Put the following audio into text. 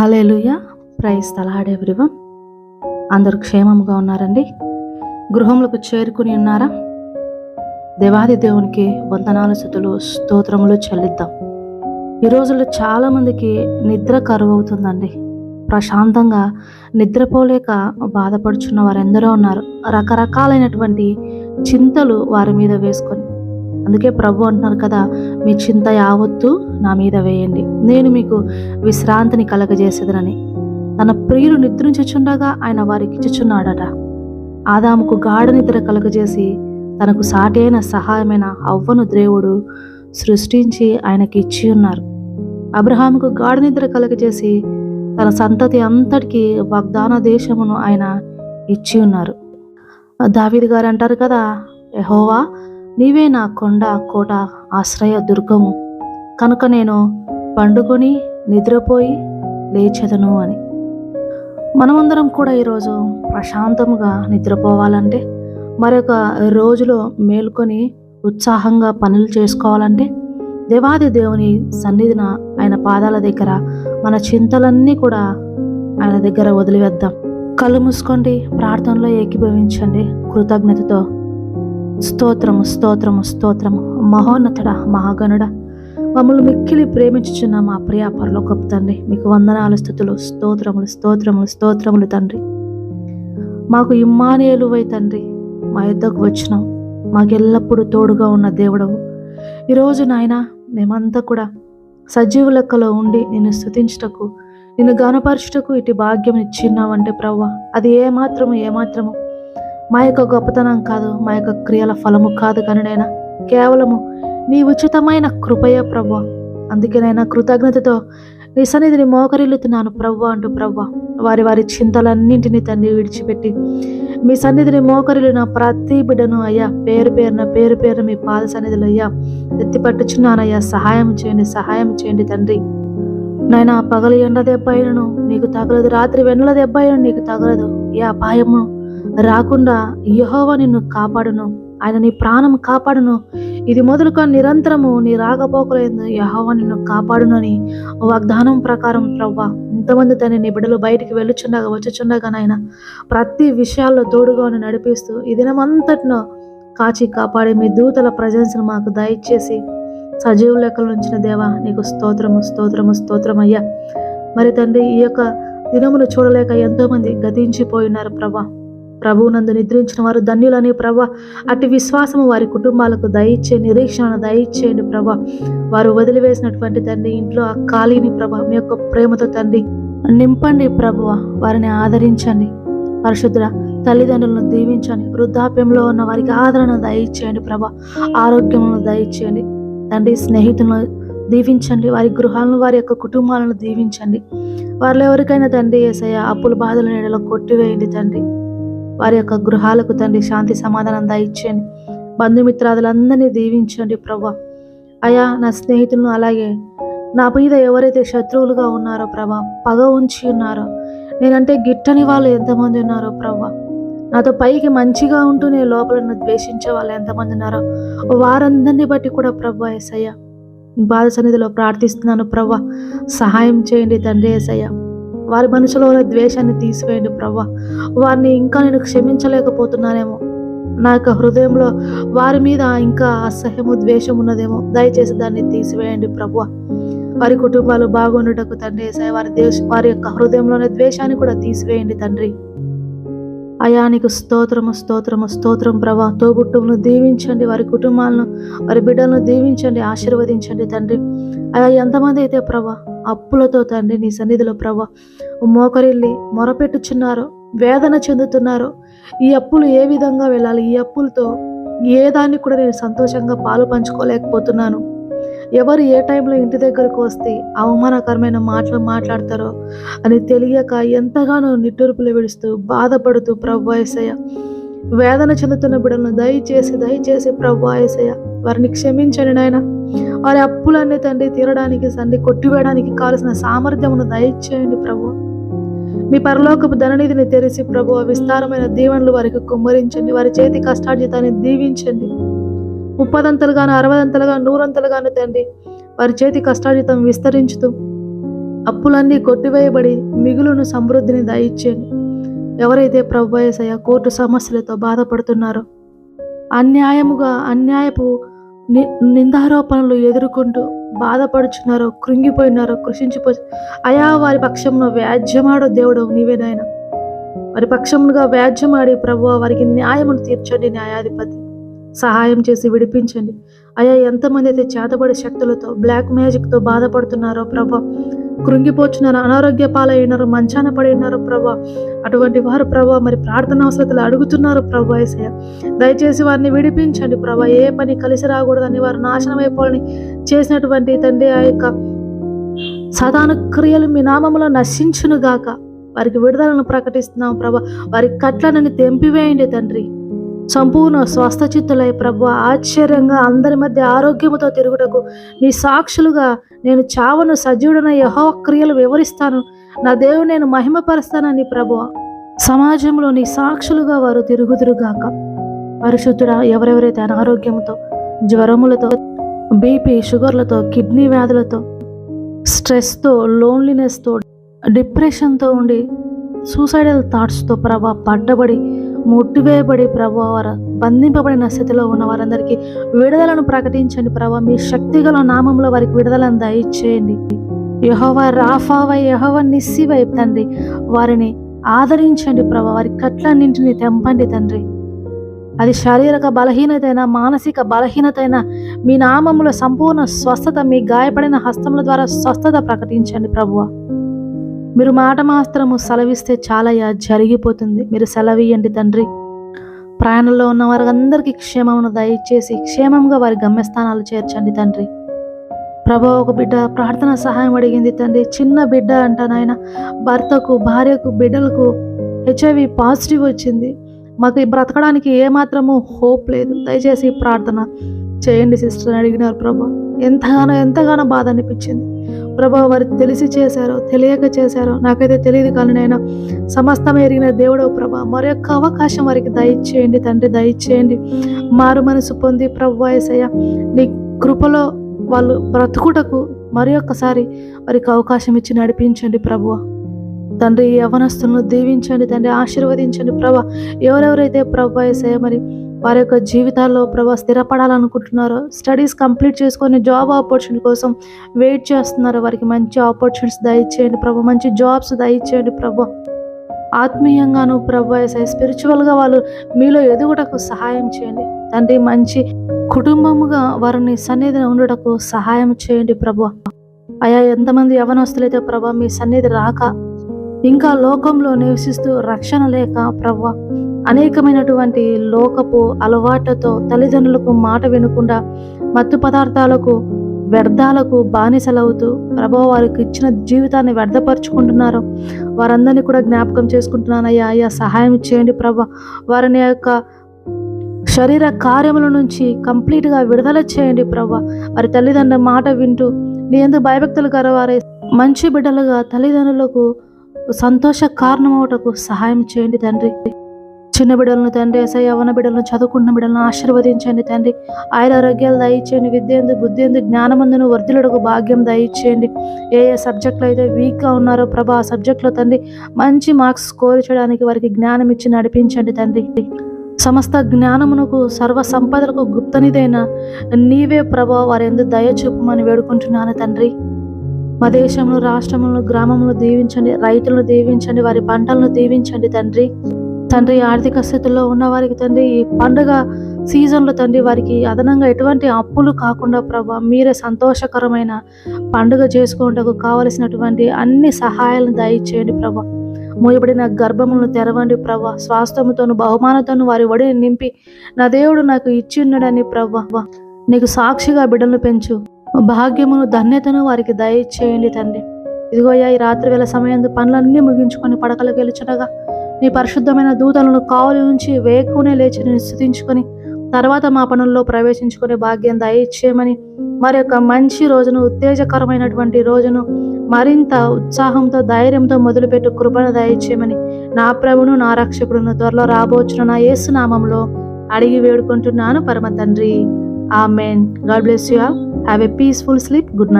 Hallelujah praise తలహాడ్ everyone. అందరూ క్షేమంగా ఉన్నారండి. గృహములకు చేరుకుని ఉన్నారా? దేవాది దేవునికి వందనాలు స్థుతులు స్తోత్రములు చెల్లిద్దాం. ఈ రోజుల్లో చాలామందికి నిద్ర కరువు అవుతుందండి ప్రశాంతంగా నిద్రపోలేక బాధపడుచున్న వారెందరో ఉన్నారు. రకరకాలైనటువంటి చింతలు వారి మీద వేసుకొని అందుకే ప్రభు అంటున్నారు కదా మీ చింత యావత్తు నా మీద వేయండి. నేను మీకు విశ్రాంతిని కలగజేసేదనని. తన ప్రియులు నిద్రించుచుండగా ఆయన వారికి ఇచ్చుచున్నాడట. ఆదాముకు గాఢ నిద్ర కలగజేసి తనకు సాటైన సహాయమైన అవ్వను దేవుడు సృష్టించి ఆయనకి ఇచ్చి ఉన్నారు. అబ్రహాముకు గాఢ నిద్ర కలగజేసి తన సంతతి అంతటికి వాగ్దాన దేశమును ఆయన ఇచ్చి ఉన్నారు. దావిద్ గారు అంటారు కదా ఎహోవా నీవే నా కొండ కోట ఆశ్రయ దుర్గము. కనుక నేను పండుకొని నిద్రపోయి లేచెదను అని. మనమందరం కూడా ఈరోజు ప్రశాంతంగా నిద్రపోవాలంటే మరొక రోజులో మేల్కొని ఉత్సాహంగా పనులు చేసుకోవాలంటే దేవాది దేవుని సన్నిధిన ఆయన పాదాల దగ్గర మన చింతలన్నీ కూడా ఆయన దగ్గర వదిలివేద్దాం. కళ్ళు మూసుకోండి ప్రార్థనలో ఏకీభవించండి కృతజ్ఞతతో స్తోత్రము స్తోత్రము స్తోత్రము. మహోన్నతుడ మహాగణుడ మమ్మల్ని మిక్కిలి ప్రేమించుచున్న మా ప్రియ పరలోకపు తండ్రి మీకు వందనాలు స్థుతులు స్తోత్రములు స్తోత్రములు స్తోత్రములు తండ్రి. మాకు ఇమ్మానియలువై తండ్రి మా యుద్ధకు వచ్చినాం. మాకు ఎల్లప్పుడూ తోడుగా ఉన్న దేవుడవు. ఈరోజు నాయన మేమంతా కూడా సజీవ లెక్కలో ఉండి నిన్ను స్థుతించుటకు నిన్ను గనపరచుటకు ఇటు భాగ్యం ఇచ్చిన్నావంటే ప్రవ్వ అది ఏమాత్రము ఏమాత్రము మా యొక్క గొప్పతనం కాదు మా యొక్క క్రియల ఫలము కాదు కానీ నైనా కేవలము నీ ఉచితమైన కృపయ ప్రభు అందుకేనైనా కృతజ్ఞతతో నీ సన్నిధిని మోకరిల్లుతున్నాను ప్రభు అంటూ ప్రభు వారి వారి చింతలన్నింటినీ తండ్రి విడిచిపెట్టి మీ సన్నిధిని మోకరిల్లిన ప్రతి బిడ్డను అయ్యా పేరు పేరున పేరు పేరున మీ పాద సన్నిధిలో అయ్యా ఎత్తిపట్టుచున్నానయ్యా సహాయం చేయండి సహాయం చేయండి తండ్రి. నాయన పగలు ఎండ దెబ్బ అయినను నీకు తగలదు రాత్రి వెన్నెల దెబ్బ అయినను నీకు తగలదు. ఏ అపాయము రాకుండా యహోవ నిన్ను కాపాడును. ఆయన నీ ప్రాణం కాపాడును. ఇది మొదలుకొని నిరంతరము నీ రాకపోకలేదు యహోవా నిన్ను కాపాడును అని వాగ్దానం ప్రకారం ప్రవ్వా ఇంతమంది తన నీ బిడ్డలు బయటికి వెళ్ళుచుండగా వచ్చుచుండగా నాయన ప్రతి విషయాల్లో తోడుగా నడిపిస్తూ ఈ దినమంతటినో కాచి కాపాడి మీ దూతల ప్రజెన్స్ను మాకు దయచేసి సజీవ లెక్కల నుంచిన దేవా నీకు స్తోత్రము స్తోత్రము స్తోత్రం అయ్యా మరి తండ్రి ఈ యొక్క దినమును చూడలేక ఎంతోమంది గతించిపోయినారు ప్రభా ప్రభువునందు నిద్రించిన వారు ధన్యులని ప్రభా అటు విశ్వాసము వారి కుటుంబాలకు దయచే నిరీక్షణ దయచేయండి ప్రభా వారు వదిలివేసినటువంటి తండ్రి ఇంట్లో ఆ ఖాళీని ప్రభా మీ యొక్క ప్రేమతో తండ్రి. నింపండి ప్రభువ వారిని ఆదరించండి. పరిశుద్ధ తల్లిదండ్రులను దీవించండి. వృద్ధాప్యంలో ఉన్న వారికి ఆదరణ దయచేయండి ప్రభా ఆరోగ్యములను దయచేయండి. తండ్రి స్నేహితులను దీవించండి. వారి గృహాలను వారి యొక్క కుటుంబాలను దీవించండి. వారిలో ఎవరికైనా తండ్రి ఏసయ్య అప్పుల బాధల నీడలో కొట్టివేయండి తండ్రి. వారి యొక్క గృహాలకు తండ్రి శాంతి సమాధానం దయచేయండి. బంధుమిత్రాదులందరినీ దీవించండి ప్రభా. అయా నా స్నేహితులను అలాగే నా మీద ఎవరైతే శత్రువులుగా ఉన్నారో ప్రభా పగ ఉంచి ఉన్నారో నేనంటే గిట్టని వాళ్ళు ఎంతమంది ఉన్నారో ప్రభా. నాతో పైకి మంచిగా ఉంటూ నేను లోపల నన్ను ద్వేషించే వాళ్ళు ఎంతమంది ఉన్నారో వారందరినీ బట్టి కూడా ప్రభా ఏసయ్య. బాధ సన్నిధిలో ప్రార్థిస్తున్నాను ప్రభా. సహాయం చేయండి తండ్రి ఏసయ్య. వారి మనసులో ఉన్న ద్వేషాన్ని తీసివేయండి ప్రభా వారిని ఇంకా నేను క్షమించలేకపోతున్నానేమో. నా యొక్క హృదయంలో వారి మీద ఇంకా అసహ్యము ద్వేషం ఉన్నదేమో. దయచేసి దాన్ని తీసివేయండి ప్రభు వారి కుటుంబాలు బాగుండుటకు తండ్రి ఏసయ్య వారి దేశ వారి యొక్క హృదయంలోని ద్వేషాన్ని కూడా తీసివేయండి తండ్రి. అయానికి స్తోత్రము స్తోత్రము స్తోత్రం ప్రభా తోబుట్టువులను దీవించండి వారి కుటుంబాలను వారి బిడ్డలను దీవించండి ఆశీర్వదించండి తండ్రి. అయా ఎంతమంది అయితే ప్రభా అప్పులతో తండ్రి నీ సన్నిధిలో ప్రభా మోకరిల్లి మొరపెట్టుచున్నారో వేదన చెందుతున్నారో ఈ అప్పులు ఏ విధంగా వెళ్ళాలి? ఈ అప్పులతో ఏ దాన్ని కూడా నేను సంతోషంగా పాలు పంచుకోలేకపోతున్నాను. ఎవరు ఏ టైంలో ఇంటి దగ్గరకు వస్తే అవమానకరమైన మాటలు మాట్లాడతారో అని తెలియక ఎంతగానో నిట్టూర్పులు విడుస్తూ బాధపడుతూ ప్రభు వేదన చెందుతున్న బిడ్డలను దయచేసి దయచేసి ప్రభు ఏసయ్య వారిని క్షమించండి నాయన. వారి అప్పులన్నీ తండ్రి తీరడానికి తండ్రి కొట్టివేయడానికి కావలసిన సామర్థ్యమును దయచేయండి ప్రభు. మీ పరలోకపు ధననిధిని తెరిచి ప్రభు విస్తారమైన దీవెనలు వారికి కుమ్మరించండి. వారి చేతి కష్టార్జితాన్ని దీవించండి. ముప్పదంతలుగాను అరవదంతలుగా నూరంతలుగాను తండ్రి వారి చేతి కష్టార్జితం విస్తరించుతూ అప్పులన్నీ కొట్టివేయబడి మిగులును సమృద్ధిని దయచేయండి. ఎవరైతే ప్రభు ఏసయ్య కోర్టు సమస్యలతో బాధపడుతున్నారో అన్యాయముగా అన్యాయపు ని నిందారోపణలు ఎదుర్కొంటూ బాధపడుచున్నారో కృంగిపోయినారో కృషించిపో అయా వారి పక్షంలో వ్యాజ్యమాడో దేవుడు నీవేనాయన వారి పక్షముగా వ్యాజ్యమాడి ప్రభు వారికి న్యాయమును తీర్చండి న్యాయాధిపతి. సహాయం చేసి విడిపించండి. అయా ఎంతమంది అయితే చేతబడి శక్తులతో బ్లాక్ మ్యాజిక్తో బాధపడుతున్నారో ప్రభా కృంగిపోచున్నారు అనారోగ్య పాలైనారు మంచాన పడి ఉన్నారు ప్రభా అటువంటి వారు ప్రభా మరి ప్రార్థన అవసరతలు అడుగుతున్నారు ప్రభా ఏసయ్య. దయచేసి వారిని విడిపించండి ప్రభా ఏ పని కలిసి రాకూడదని వారు నాశనం అయిపోవాలని చేసినటువంటి తండ్రి ఆ యొక్క సాధారణ క్రియలు మీ నామంలో నశించునుగాక. వారికి విడుదలను ప్రకటిస్తున్నాం ప్రభా వారి కట్లనని తెంపివేయండి తండ్రి. సంపూర్ణ స్వస్థచిత్తులై ప్రభు ఆశ్చర్యంగా అందరి మధ్య ఆరోగ్యముతో తిరుగుటకు నీ సాక్షులుగా నేను చావను సజీవుడన యహో క్రియలు వివరిస్తాను. నా దేవుడు నేను మహిమపరుస్తానని ప్రభు సమాజంలో నీ సాక్షులుగా వారు తిరుగుదురుగాక. పరిశుద్ధుడ ఎవరెవరైతే అనారోగ్యంతో జ్వరములతో బీపీ షుగర్లతో కిడ్నీ వ్యాధులతో స్ట్రెస్తో లోన్లీనెస్తో డిప్రెషన్తో ఉండి సూసైడల్ థాట్స్తో ప్రభా పడ్డబడి ముట్టివేయబడి ప్రభు వారు బంధింపబడిన స్థితిలో ఉన్న వారందరికీ విడుదలను ప్రకటించండి ప్రభు మీ శక్తిగల నామంలో వారికి విడుదలను దయచేయండి. యహోవ రాఫావై యహోవ నిస్సివై తండ్రి వారిని ఆదరించండి ప్రభా వారి. కట్లన్నింటినీ తెంపండి తండ్రి. అది శారీరక బలహీనతైన మానసిక బలహీనత అయినా మీ నామంలో సంపూర్ణ స్వస్థత మీ గాయపడిన హస్తముల ద్వారా స్వస్థత ప్రకటించండి ప్రభువ మీరు మాట మాత్రము సెలవిస్తే చాలయ్యా జరిగిపోతుంది. మీరు సెలవియండి తండ్రి. ప్రయాణంలో ఉన్న వారందరికీ క్షేమమును దయచేసి క్షేమంగా వారి గమ్యస్థానాలు చేర్చండి తండ్రి. ప్రభా ఒక బిడ్డ ప్రార్థన సహాయం అడిగింది తండ్రి. చిన్న బిడ్డ అంట నాయన భర్తకు భార్యకు బిడ్డలకు హెచ్ఐవి పాజిటివ్ వచ్చింది. మాకు బ్రతకడానికి ఏమాత్రము హోప్ లేదు. దయచేసి ప్రార్థన చేయండి సిస్టర్ అని అడిగినారు ప్రభా. ఎంతగానో ఎంతగానో బాధ అనిపించింది. ప్రభా వారు తెలిసి చేశారో తెలియక చేశారో నాకైతే తెలియదు కానీ నేను సమస్తం ఎరిగిన దేవుడవు ప్రభా మరొక అవకాశం వారికి దయచేయండి తండ్రి దయచేయండి. మారు మనసు పొంది ప్రభు ఏసయ్య నీ కృపలో వాళ్ళు బ్రతుకుటకు మరి ఒక్కసారి వారికి అవకాశం ఇచ్చి నడిపించండి ప్రభువ. తండ్రి యవనస్తులను దీవించండి తండ్రి ఆశీర్వదించండి ప్రభా. ఎవరెవరైతే ప్రభా ఏసయ్య మరి వారి యొక్క జీవితాల్లో ప్రభా స్థిరపడాలనుకుంటున్నారో స్టడీస్ కంప్లీట్ చేసుకొని జాబ్ ఆపర్చునిటీ కోసం వెయిట్ చేస్తున్నారో. వారికి మంచి ఆపర్చునిటీస్ దయచేయండి ప్రభా మంచి జాబ్స్ దయచేయండి ప్రభా. ఆత్మీయంగాను ప్రభు ఎస్ఐ స్పిరిచువల్గా వాళ్ళు మీలో ఎదుగుటకు సహాయం చేయండి. తండ్రి మంచి కుటుంబముగా వారిని సన్నిధిని ఉండటకు సహాయం చేయండి ప్రభు. అయా ఎంతమంది యవనస్తులైతే ప్రభా మీ సన్నిధి రాక ఇంకా లోకంలో నివసిస్తూ రక్షణ లేక ప్రభు అనేకమైనటువంటి లోకపు అలవాట్లతో తల్లిదండ్రులకు మాట వినకుండా మత్తు పదార్థాలకు వ్యర్థాలకు బానిసలవుతూ ప్రభావ వారికి ఇచ్చిన జీవితాన్ని వ్యర్థపరుచుకుంటున్నారు. వారందరినీ కూడా జ్ఞాపకం చేసుకుంటున్నాను అయ్యా సహాయం చేయండి ప్రభా. వారిని యొక్క శరీర కార్యముల నుంచి కంప్లీట్గా విడుదల చేయండి ప్రభా. వారి తల్లిదండ్రుల మాట వింటూ నీ ఎందుకు భయభక్తులు కరవారే మంచి బిడ్డలుగా తల్లిదండ్రులకు సంతోష కారణమవుటకు సహాయం చేయండి తండ్రి. చిన్న బిడ్డలను తండ్రి ఎసై యవన బిడ్డలను చదువుకున్న బిడ్డలను ఆశీర్వదించండి తండ్రి. ఆయన ఆరోగ్యాలు దయచేయండి విద్యందు బుద్ధిందు జ్ఞానమందును వర్ధులకు భాగ్యం దయచేయండి. ఏ ఏ సబ్జెక్టులు అయితే వీక్గా ఉన్నారో ప్రభా ఆ సబ్జెక్టులో తండ్రి మంచి మార్క్స్ స్కోర్ చేయడానికి వారికి జ్ఞానం ఇచ్చి నడిపించండి తండ్రి. సమస్త జ్ఞానమునకు సర్వ సంపదలకు గుప్తనిదైన నీవే ప్రభా వారి ఎందు దయ చూపమని వేడుకుంటున్నాను తండ్రి. మా దేశంలో రాష్ట్రంలో గ్రామంలో దీవించండి రైతులను దీవించండి వారి పంటలను దీవించండి తండ్రి. తండ్రి ఆర్థిక స్థితిలో ఉన్న వారికి తండ్రి ఈ పండుగ సీజన్లో తండ్రి వారికి అదనంగా ఎటువంటి అప్పులు కాకుండా ప్రభా మీరే సంతోషకరమైన పండుగ చేసుకోవటకు కావలసినటువంటి అన్ని సహాయాలను దయచేయండి ప్రభా. మూయబడిన గర్భములను తెరవండి ప్రభా. స్వాస్థ్యముతోను బహుమానతోను వారి ఒడిని నింపి నా దేవుడు నాకు ఇచ్చి ఉన్నాడని ప్రభా. నీకు సాక్షిగా బిడ్డలను పెంచు. భాగ్యమును ధన్యతను వారికి దయచేయండి తండ్రి. ఇదిగోయ్యా ఈ రాత్రి వేళ సమయం పనులన్నీ ముగించుకొని పడకలకు వెళ్ళుచుండగా నీ పరిశుద్ధమైన దూతలను కావలి ఉంచి వేకునే లేచి నేను స్థుతించుకొని తర్వాత మా పనుల్లో ప్రవేశించుకునే భాగ్యం దయచేయమని మరి యొక్క మంచి రోజును ఉత్తేజకరమైనటువంటి రోజును మరింత ఉత్సాహంతో ధైర్యంతో మొదలుపెట్టు కృపను దయచేయమని నా ప్రభును నా రక్షకుడును త్వరలో రాబోచున నా యేసునామంలో అడిగి వేడుకుంటున్నాను పరమ తండ్రి. Amen. God bless you Have a peaceful sleep. Good night.